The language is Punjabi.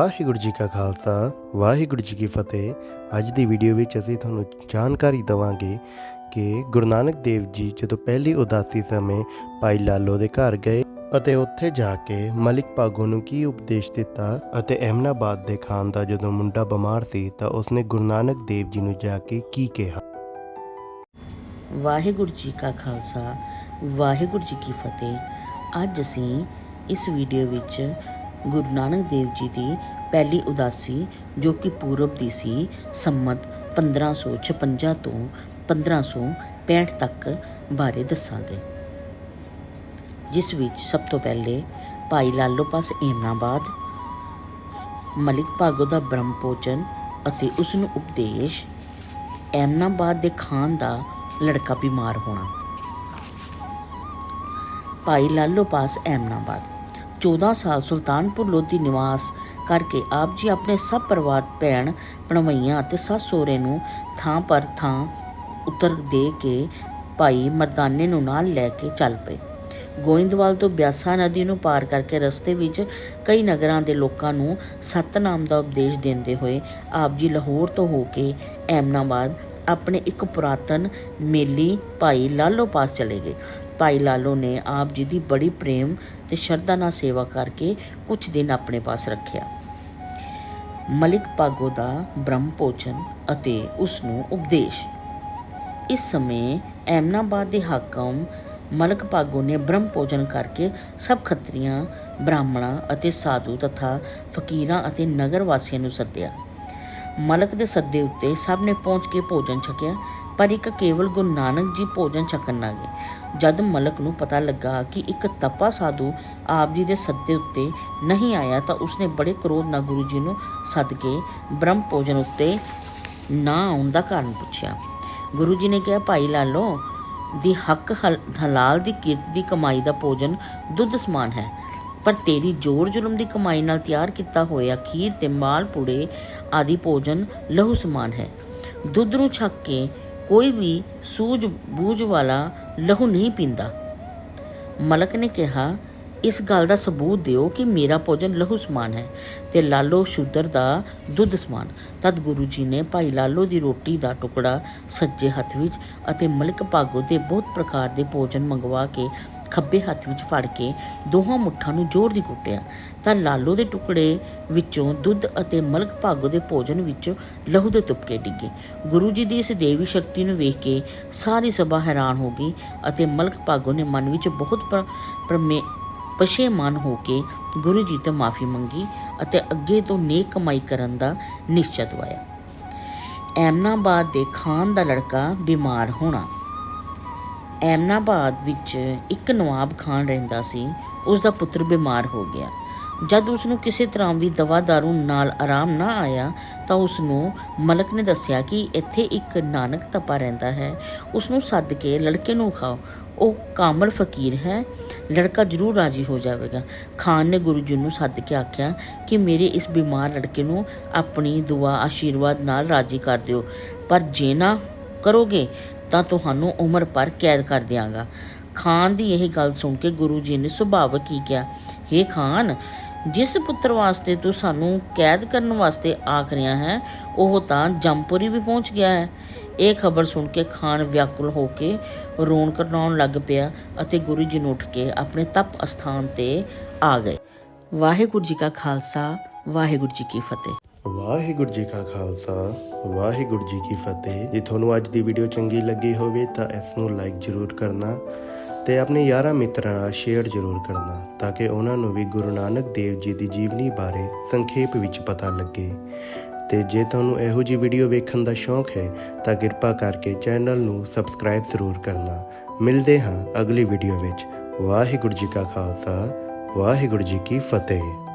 ਵਾਹਿਗੁਰੂ ਜੀ ਕਾ ਖਾਲਸਾ, ਵਾਹਿਗੁਰੂ ਜੀ ਕੀ ਫਤਿਹ। ਅੱਜ ਦੀ ਵੀਡੀਓ ਵਿੱਚ ਅਸੀਂ ਤੁਹਾਨੂੰ ਜਾਣਕਾਰੀ ਦਵਾਂਗੇ ਕਿ ਗੁਰੂ ਨਾਨਕ ਦੇਵ ਜੀ ਜਦੋਂ ਪਹਿਲੀ ਉਦਾਸੀ ਸਮੇਂ ਭਾਈ ਲਾਲੋ ਦੇ ਘਰ ਗਏ ਅਤੇ ਉੱਥੇ ਜਾ ਕੇ ਮਲਿਕ ਭਾਗੋ ਨੂੰ ਕੀ ਉਪਦੇਸ਼ ਦਿੱਤਾ ਅਤੇ ਅਹਿਮਨਾਬਾਦ ਦੇ ਖਾਨ ਦਾ ਜਦੋਂ ਮੁੰਡਾ ਬਿਮਾਰ ਸੀ ਤਾਂ ਉਸਨੇ ਗੁਰੂ ਨਾਨਕ ਦੇਵ ਜੀ ਨੂੰ ਜਾ ਕੇ ਕੀ ਕਿਹਾ? ਵਾਹਿਗੁਰੂ ਜੀ ਕਾ ਖਾਲਸਾ, ਵਾਹਿਗੁਰੂ ਜੀ ਕੀ ਫਤਿਹ। ਅੱਜ ਅਸੀਂ ਇਸ ਵੀਡੀਓ ਵਿੱਚ ਗੁਰੂ ਨਾਨਕ ਦੇਵ ਜੀ ਦੀ ਪਹਿਲੀ ਉਦਾਸੀ, ਜੋ ਕਿ ਪੂਰਬ ਦੀ ਸੀ, ਸੰਮਤ 1556 ਤੋਂ 1565 ਤੱਕ ਬਾਰੇ ਦੱਸਾਂਗੇ। ਜਿਸ ਵਿੱਚ ਸਭ ਤੋਂ ਪਹਿਲੇ ਭਾਈ ਲਾਲੋ ਪਾਸ ਏਮਨਾਬਾਦ, ਮਲਿਕ ਭਾਗੋ ਦਾ ਬ੍ਰਹਮ ਭੋਜਨ ਅਤੇ ਉਸ ਨੂੰ ਉਪਦੇਸ਼ ਐਮਨਾਬਾਦ ਦੇ ਖਾਨ ਦਾ ਲੜਕਾ ਬਿਮਾਰ ਹੋਣਾ। ਭਾਈ ਲਾਲੋ ਪਾਸ ਐਮਨਾਬਾਦ 14 ਸਾਲ ਸੁਲਤਾਨਪੁਰ ਲੋਧੀ ਨਿਵਾਸ ਕਰਕੇ ਆਪ ਜੀ ਆਪਣੇ ਸਭ ਪਰਿਵਾਰ, ਭੈਣ, ਭਣਵਈਆਂ ਅਤੇ ਸੱਸ ਸਹੁਰੇ ਨੂੰ ਥਾਂ ਪਰ ਥਾਂ ਉਤਰ ਦੇ ਕੇ ਭਾਈ ਮਰਦਾਨੇ ਨੂੰ ਨਾਲ ਲੈ ਕੇ ਚੱਲ ਪਏ। ਗੋਇੰਦਵਾਲ ਤੋਂ ਬਿਆਸਾ ਨਦੀ ਨੂੰ ਪਾਰ ਕਰਕੇ ਰਸਤੇ ਵਿੱਚ ਕਈ ਨਗਰਾਂ ਦੇ ਲੋਕਾਂ ਨੂੰ ਸਤਨਾਮ ਦਾ ਉਪਦੇਸ਼ ਦਿੰਦੇ ਹੋਏ ਆਪ ਜੀ ਲਾਹੌਰ ਤੋਂ ਹੋ ਕੇ ਐਮਨਾਬਾਦ ਆਪਣੇ ਇੱਕ ਪੁਰਾਤਨ ਮੇਲੀ ਭਾਈ ਲਾਲੋ ਪਾਸ ਚਲੇ ਗਏ। ਭਾਈ ਲਾਲੋ ਨੇ ਆਪ ਜੀ ਦੀ ਬੜੀ ਪ੍ਰੇਮ ਤੇ ਸ਼ਰਧਾ ਨਾਲ ਸੇਵਾ ਕਰਕੇ ਕੁਝ ਦਿਨ ਆਪਣੇ ਪਾਸ ਰੱਖਿਆ। ਮਲਿਕ ਭਾਗੋ ਦਾ ਬ੍ਰਹਮ ਭੋਜਨ ਅਤੇ ਉਸ ਨੂੰ ਉਪਦੇਸ਼। ਇਸ ਸਮੇਂ ਐਮਨਾਬਾਦ ਦੇ ਹਾਕਮ ਮਲਕ ਭਾਗੋ ਨੇ ਬ੍ਰਹਮ ਭੋਜਨ ਕਰਕੇ ਸਭ ਖੱਤਰੀਆਂ, ਬ੍ਰਾਹਮਣਾਂ ਅਤੇ ਸਾਧੂ ਤਥਾ ਫਕੀਰਾਂ ਅਤੇ ਨਗਰ ਵਾਸੀਆਂ ਨੂੰ ਸੱਦਿਆ। ਮਲਕ ਦੇ ਸੱਦੇ ਉੱਤੇ ਸਭ ਨੇ ਪਹੁੰਚ ਕੇ ਭੋਜਨ ਛਕਿਆ ਪਰ ਇੱਕ ਕੇਵਲ ਗੁਰੂ ਨਾਨਕ ਜੀ ਭੋਜਨ ਛਕਣ ਨਾ ਗਏ। ਜਦ ਮਲਕ ਨੂੰ ਪਤਾ ਲੱਗਾ ਕਿ ਇੱਕ ਤਪਾ ਸਾਧੂ ਆਪ ਜੀ ਦੇ ਸੱਦੇ ਉੱਤੇ ਨਹੀਂ ਆਇਆ ਤਾਂ ਉਸਨੇ ਬੜੇ ਕ੍ਰੋਧ ਨਾਲ ਗੁਰੂ ਜੀ ਨੂੰ ਸੱਦ ਕੇ ਬ੍ਰਹਮ ਭੋਜਨ ਉੱਤੇ ਨਾ ਆਉਣ ਦਾ ਕਾਰਨ ਪੁੱਛਿਆ। ਗੁਰੂ ਜੀ ਨੇ ਕਿਹਾ, ਭਾਈ ਲਾਲੋ, ਦੀ ਹੱਕ ਹਲ- ਹਲਾਲ ਦੀ ਕਿਰਤ ਦੀ ਕਮਾਈ ਦਾ ਭੋਜਨ ਦੁੱਧ ਸਮਾਨ ਹੈ, ਪਰ ਤੇਰੀ ਜ਼ੋਰ ਜ਼ੁਲਮ ਦੀ ਕਮਾਈ ਨਾਲ ਤਿਆਰ ਕੀਤਾ ਹੋਇਆ ਖੀਰ ਤੇ ਮਾਲ, ਪੂੜੇ ਆਦਿ ਭੋਜਨ ਲਹੂ ਸਮਾਨ ਹੈ। ਦੁੱਧ ਨੂੰ ਛੱਕ ਕੇ ਕੋਈ ਵੀ ਸੂਝ ਬੂਝ ਵਾਲਾ ਲਹੂ ਨਹੀਂ ਪੀਂਦਾ। ਮਲਕ ਨੇ ਕਿਹਾ, ਇਸ ਗੱਲ ਦਾ ਸਬੂਤ ਦਿਓ ਕਿ ਮੇਰਾ ਭੋਜਨ ਲਹੂ ਸਮਾਨ ਹੈ ਤੇ ਲਾਲੋ ਸ਼ੂਦਰ ਦਾ ਦੁੱਧ ਸਮਾਨ। ਤਦ ਗੁਰੂ ਜੀ ਨੇ ਭਾਈ ਲਾਲੋ ਦੀ ਰੋਟੀ ਦਾ ਟੁਕੜਾ ਸੱਜੇ ਹੱਥ ਵਿੱਚ ਅਤੇ ਮਲਿਕ ਭਾਗੋ ਦੇ ਬਹੁਤ ਪ੍ਰਕਾਰ ਦੇ ਭੋਜਨ ਮੰਗਵਾ ਕੇ ਖੱਬੇ ਹੱਥ ਵਿੱਚ ਫੜ ਕੇ ਦੋਹਾਂ ਮੁੱਠਾਂ ਨੂੰ ਜ਼ੋਰ ਦੀ ਕੁੱਟਿਆ। ਤਾਂ ਲਾਲੋ ਦੇ ਟੁਕੜੇ ਵਿੱਚੋਂ ਦੁੱਧ ਅਤੇ ਮਲਕ ਭਾਗੋ ਦੇ ਭੋਜਨ ਵਿੱਚ ਲਹੂ ਦੇ ਤੁਪਕੇ ਡਿੱਗੇ। ਗੁਰੂ ਜੀ ਦੀ ਇਸ ਦੇਵੀ ਸ਼ਕਤੀ ਨੂੰ ਵੇਖ ਕੇ ਸਾਰੀ ਸਭਾ ਹੈਰਾਨ ਹੋ ਗਈ ਅਤੇ ਮਲਕ ਭਾਗੋ ਨੇ ਮਨ ਵਿੱਚ ਬਹੁਤ ਪਰ- ਪਰਮੇ ਪਛੇਮਾਨ ਹੋ ਕੇ ਗੁਰੂ ਜੀ ਤੋਂ ਮਾਫੀ ਮੰਗੀ ਅਤੇ ਅੱਗੇ ਤੋਂ ਨੇਕ ਕਮਾਈ ਕਰਨ ਦਾ ਨਿਸ਼ਚਾ ਦਵਾਇਆ। ਐਮਨਾਬਾਦ ਦੇ ਖਾਨ ਦਾ ਲੜਕਾ ਬਿਮਾਰ ਹੋਣਾ। ਐਮਨਾਬਾਦ ਵਿੱਚ ਇੱਕ ਨਵਾਬ ਖਾਨ ਰਹਿੰਦਾ ਸੀ, ਉਸ ਦਾ ਪੁੱਤਰ ਬਿਮਾਰ ਹੋ ਗਿਆ। ਜਦ ਉਸ ਨੂੰ ਕਿਸੇ ਤਰ੍ਹਾਂ ਵੀ ਦਵਾ ਦਾਰੂ ਨਾਲ ਆਰਾਮ ਨਾ ਆਇਆ, ਤਾਂ ਉਸ ਨੂੰ ਮਲਕ ਨੇ ਦੱਸਿਆ ਕਿ ਇੱਥੇ ਇੱਕ ਨਾਨਕ ਤਪਾ ਰਹਿੰਦਾ ਹੈ। ਉਸ ਨੂੰ ਸੱਦ ਕੇ ਲੜਕੇ ਨੂੰ ਖਾਓ। ਉਹ ਕਾਮਲ ਫਕੀਰ ਹੈ। ਲੜਕਾ ਜ਼ਰੂਰ ਰਾਜੀ ਹੋ ਜਾਵੇਗਾ। ਖਾਨ ਨੇ ਗੁਰੂ ਜੀ ਨੂੰ ਸੱਦ ਕੇ ਆਖਿਆ ਕਿ ਮੇਰੇ ਇਸ ਬਿਮਾਰ ਲੜਕੇ ਨੂੰ ਆਪਣੀ ਦੁਆ, ਆਸ਼ੀਰਵਾਦ ਨਾਲ ਰਾਜੀ ਕਰ ਦਿਓ। ਪਰ ਜੇ ਨਾ ਕਰੋਗੇ ਤਾਂ ਤੁਹਾਨੂੰ ਉਮਰ ਭਰ ਕੈਦ ਕਰ ਦਿਆਂਗਾ। ਖਾਨ ਦੀ ਇਹ ਗੱਲ ਸੁਣ ਕੇ ਗੁਰੂ ਜੀ ਨੇ ਸੁਭਾਵਕ ਹੀ ਕਿਹਾ हे ਖਾਨ, ਜਿਸ ਪੁੱਤਰ ਵਾਸਤੇ ਤੂੰ ਸਾਨੂੰ ਕੈਦ ਕਰਨ ਵਾਸਤੇ ਆਖ ਰਿਹਾ ਹੈ, ਉਹ ਤਾਂ ਜੰਪੁਰੀ ਵੀ ਪਹੁੰਚ ਗਿਆ ਹੈ। ਇਹ ਖਬਰ ਸੁਣ ਕੇ ਖਾਨ ਵਿਆਕੁਲ ਹੋ ਕੇ ਰੋਣ ਕਰਨਾਉਣ ਲੱਗ ਪਿਆ ਅਤੇ ਗੁਰੂ ਜੀ ਨੂੰ ਉੱਠ ਕੇ ਆਪਣੇ ਤਪ ਅਸਥਾਨ ਤੇ ਆ ਗਏ। ਵਾਹਿਗੁਰੂ ਜੀ ਕਾ ਖਾਲਸਾ, ਵਾਹਿਗੁਰੂ ਜੀ ਕੀ ਫਤਿਹ। ਵਾਹਿਗੁਰੂ ਜੀ ਕਾ ਖਾਲਸਾ, ਵਾਹਿਗੁਰੂ ਜੀ ਕੀ ਫਤਿਹ। ਜੇ ਤੁਹਾਨੂੰ ਅੱਜ ਦੀ ਵੀਡੀਓ ਚੰਗੀ ਲੱਗੀ ਹੋਵੇ ਤਾਂ ਇਸ ਨੂੰ ਲਾਈਕ ਜ਼ਰੂਰ ਕਰਨਾ ਤੇ ਆਪਣੇ ਯਾਰਾਂ ਮਿੱਤਰਾਂ ਨਾਲ ਸ਼ੇਅਰ ਜ਼ਰੂਰ ਕਰਨਾ ਤਾਂ ਕਿ ਉਹਨਾਂ ਨੂੰ ਵੀ ਗੁਰੂ ਨਾਨਕ ਦੇਵ ਜੀ ਦੀ ਜੀਵਨੀ ਬਾਰੇ ਸੰਖੇਪ ਵਿੱਚ ਪਤਾ ਲੱਗੇ। ਤੇ ਜੇ ਤੁਹਾਨੂੰ ਇਹੋ ਜਿਹੀ ਵੀਡੀਓ ਵੇਖਣ ਦਾ ਸ਼ੌਂਕ ਹੈ ਤਾਂ ਕਿਰਪਾ ਕਰਕੇ ਚੈਨਲ ਨੂੰ ਸਬਸਕ੍ਰਾਈਬ ਜ਼ਰੂਰ ਕਰਨਾ। ਮਿਲਦੇ ਹਾਂ ਅਗਲੀ ਵੀਡੀਓ ਵਿੱਚ। ਵਾਹਿਗੁਰੂ ਜੀ ਕਾ ਖਾਲਸਾ, ਵਾਹਿਗੁਰੂ ਜੀ ਕੀ ਫਤਿਹ।